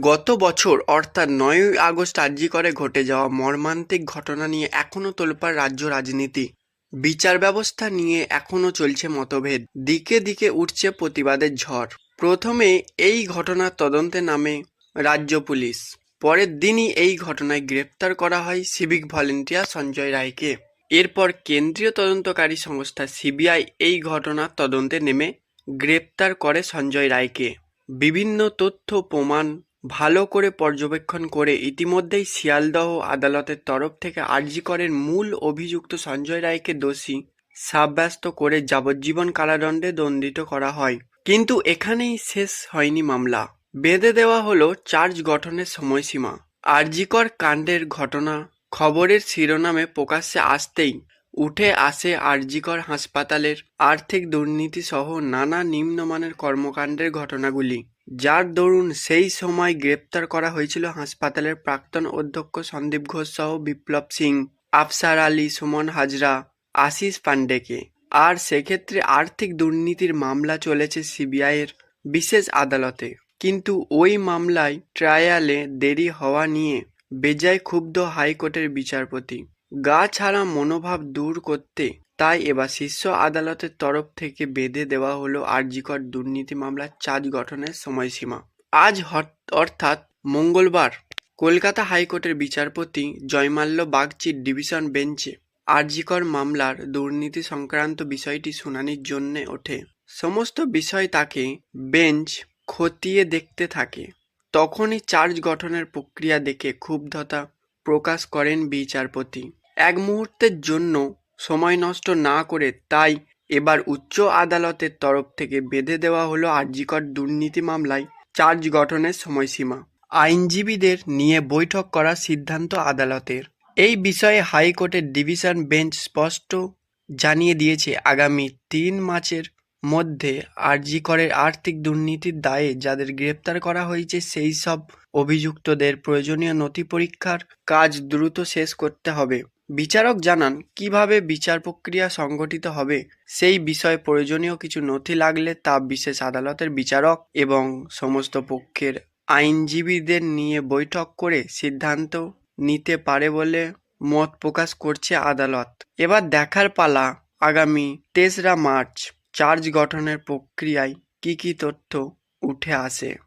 গত বছর, অর্থাৎ নয়ই আগস্ট আর্জি করে ঘটে যাওয়া মর্মান্তিক ঘটনা নিয়ে এখনও তোলপাড় রাজ্য রাজনীতি। বিচার ব্যবস্থা নিয়ে এখনও চলছে মতভেদ। দিকে দিকে উঠছে প্রতিবাদের ঝড়। প্রথমে এই ঘটনার তদন্তে নামে রাজ্য পুলিশ। পরের দিনই এই ঘটনায় গ্রেপ্তার করা হয় সিভিক ভলেন্টিয়ার সঞ্জয় রায়কে। এরপর কেন্দ্রীয় তদন্তকারী সংস্থা সিবিআই এই ঘটনার তদন্তে নেমে গ্রেপ্তার করে সঞ্জয় রায়কে। বিভিন্ন তথ্য, প্রমাণ ভালো করে পর্যবেক্ষণ করে ইতিমধ্যেই শিয়ালদহ আদালতের তরফ থেকে আরজিকরের মূল অভিযুক্ত সঞ্জয় রায়কে দোষী, সাব্যস্ত করে যাবজ্জীবন কারাদণ্ডে দণ্ডিত করা হয়। কিন্তু এখানেই শেষ হয়নি মামলা। বেঁধে দেওয়া হলো চার্জ গঠনের সময়সীমা। আরজিকর কাণ্ডের ঘটনা, খবরের শিরোনামে প্রকাশ্যে আসতেই উঠে আসে আরজিকর হাসপাতালের আর্থিক দুর্নীতি সহ নানা নিম্নমানের কর্মকাণ্ডের ঘটনাগুলি। যার দরুন সেই সময় গ্রেপ্তার করা হয়েছিল হাসপাতালের প্রাক্তন অধ্যক্ষ সন্দীপ ঘোষ সহ বিপ্লব সিং, আফসার আলী, সুমন হাজরা, আশিস পান্ডেকে আর সেক্ষেত্রে আর্থিক দুর্নীতির মামলা চলেছে সিবিআইয়ের বিশেষ আদালতে। কিন্তু ওই মামলায় ট্রায়ালে দেরি হওয়া নিয়ে বেজায় ক্ষুব্ধ হাইকোর্টের বিচারপতি। গা ছাড়া মনোভাব দূর করতে তাই এবার শীর্ষ আদালতের তরফ থেকে বেঁধে দেওয়া হলো আরজিকর দুর্নীতি মামলার চার্জ গঠনের সময়সীমা। আজ অর্থাৎ মঙ্গলবার কলকাতা হাইকোর্টের বিচারপতি জয়মাল্য বাগচির ডিভিশন বেঞ্চে আরজিকর মামলার দুর্নীতি সংক্রান্ত বিষয়টি শুনানির জন্যে ওঠে। সমস্ত বিষয় তাকে বেঞ্চ খতিয়ে দেখতে থাকে। তখনই চার্জ গঠনের প্রক্রিয়া দেখে ক্ষুব্ধতা প্রকাশ করেন বিচারপতি। এক মুহূর্তের জন্য সময় নষ্ট না করে তাই এবার উচ্চ আদালতের তরফ থেকে বেঁধে দেওয়া হলো আরজিকর দুর্নীতি মামলায় চার্জ গঠনের সময়সীমা। আইনজীবীদের নিয়ে বৈঠক করার সিদ্ধান্ত আদালতের। এই বিষয়ে হাইকোর্টের ডিভিশন বেঞ্চ স্পষ্ট জানিয়ে দিয়েছে, আগামী তিন মাসের মধ্যে আরজিকরের আর্থিক দুর্নীতির দায়ে যাদের গ্রেপ্তার করা হয়েছে, সেই সব অভিযুক্তদের প্রয়োজনীয় নথি পরীক্ষার কাজ দ্রুত শেষ করতে হবে। বিচারক জানান, কীভাবে বিচার প্রক্রিয়া সংগঠিত হবে? সেই বিষয়ে প্রয়োজনীয় কিছু নথি লাগলে তা বিশেষ আদালতের বিচারক এবং সমস্ত পক্ষের আইনজীবীদের নিয়ে বৈঠক করে সিদ্ধান্ত নিতে পারে বলে মত প্রকাশ করছে আদালত। এবার দেখার পালা, আগামী তেসরা মার্চ। চার্জ গঠনের প্রক্রিয়ায় কী কী তথ্য উঠে আসে?